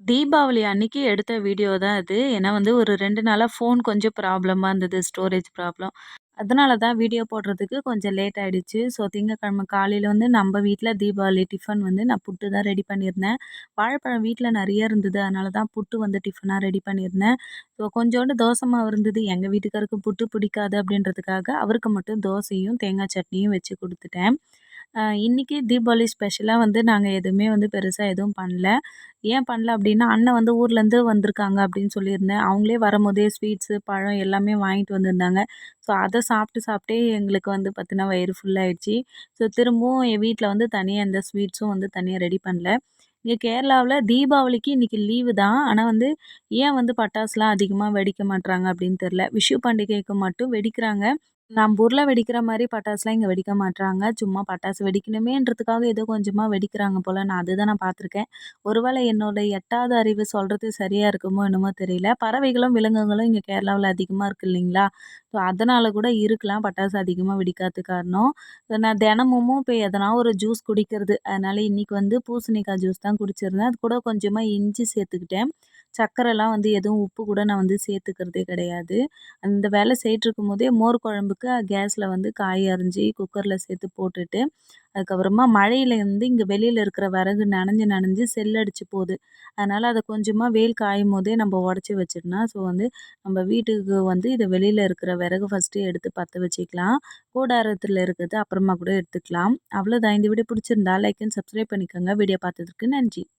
தீபாவளி அன்னைக்கு எடுத்த வீடியோ தான் இது. ஏன்னா வந்து ஒரு ரெண்டு நாளாக ஃபோன் கொஞ்சம் ப்ராப்ளமாக இருந்தது. Storage problem. அதனால தான் வீடியோ போடுறதுக்கு கொஞ்சம் லேட் ஆகிடுச்சு ஸோ திங்கக்கிழமை காலையில் வந்து நம்ம வீட்டில் தீபாவளி டிஃபன் வந்து நான் புட்டு தான் ரெடி பண்ணியிருந்தேன். வாழைப்பழம் வீட்டில் நிறைய இருந்தது. அதனால தான் புட்டு வந்து டிஃபனாக ரெடி பண்ணியிருந்தேன். ஸோ கொஞ்சோண்டு தோசை மாவு இருந்தது. எங்கள் வீட்டுக்காருக்கு புட்டு பிடிக்காது அப்படின்றதுக்காக, அவருக்கு மட்டும் தோசையும், தேங்காய் சட்னியும் வச்சு கொடுத்துட்டேன் இன்றைக்கி தீபாவளி ஸ்பெஷலாக வந்து நாங்கள் எதுவுமே வந்து பெருசாக எதுவும் பண்ணல. ஏன் பண்ணல அப்படின்னா அண்ணன் வந்து ஊர்லேருந்து வந்திருக்காங்க அப்படின்னு சொல்லியிருந்தேன். அவங்களே வரும்போதே ஸ்வீட்ஸு, பழம் எல்லாமே வாங்கிட்டு வந்திருந்தாங்க. ஸோ அதை சாப்பிட்டு சாப்பிட்டே எங்களுக்கு வந்து பார்த்தினா வயிறு ஃபுல்லாகிடுச்சு ஸோ திரும்பவும் என் வீட்டில் வந்து தனியாக எந்த ஸ்வீட்ஸும் வந்து தனியாக ரெடி பண்ணல. இங்கே கேரளாவில் தீபாவளிக்கு இன்றைக்கி லீவு தான். ஆனால் வந்து ஏன் வந்து பட்டாசுலாம் அதிகமாக வெடிக்க மாட்டுறாங்க அப்படின்னு தெரில விஷு பண்டிகைக்கு மட்டும் வெடிக்கிறாங்க. நம்ம ஊரில் வெடிக்கிற மாதிரி பட்டாசுலாம் இங்கே வெடிக்க மாட்றாங்க. சும்மா பட்டாசு வெடிக்கணுமேன்றதுக்காக ஏதோ கொஞ்சமா வெடிக்கிறாங்க போல. நான் அதுதான் நான் பார்த்துருக்கேன். ஒருவேளை என்னோட எட்டாவது அறிவு சொல்றது சரியா இருக்குமோ என்னமோ தெரியல. பறவைகளும், விலங்குகளும் இங்க கேரளாவுல அதிகமா இருக்கு இல்லைங்களா? ஸோ அதனால கூட இருக்கலாம். பட்டாசு அதிகமா வெடிக்காததுக்கு காரணம். நான் தினமும் இப்போ எதனா ஒரு ஜூஸ் குடிக்கிறது. அதனால இன்னைக்கு வந்து பூசணிக்காய் ஜூஸ் தான் குடிச்சிருந்தேன். அது கூட கொஞ்சமா இஞ்சி சேர்த்துக்கிட்டேன். சர்க்கரைலாம் வந்து எதுவும் உப்பு கூட நான் வந்து சேர்த்துக்கிறதே கிடையாது. அந்த வேலை செய்துட்டுருக்கும்போதே மோர் குழம்புக்கு கேஸில் வந்து காய் அரிஞ்சு குக்கரில் சேர்த்து போட்டுட்டு, அதுக்கப்புறமா மழையில் வந்து இங்கே வெளியில் இருக்கிற விறகு நனைஞ்சு நனைஞ்சு செல்லடிச்சு போகுது. அதனால் அதை கொஞ்சமாக வெயில் காயும் போதே நம்ம உடச்சி வச்சுட்டோம்னா, ஸோ வந்து நம்ம வீட்டுக்கு வந்து இதை வெளியில் இருக்கிற விறகு ஃபர்ஸ்ட்டு எடுத்து பற்ற வச்சுக்கலாம். கூடாரத்தில் இருக்கிறது அப்புறமா கூட எடுத்துக்கலாம். அவ்வளோதான் இந்த வீடியோ பிடிச்சிருந்தா லைக் அண்ட் சப்ஸ்கிரைப் பண்ணிக்கோங்க. வீடியோ பார்த்ததுக்கு நன்றி.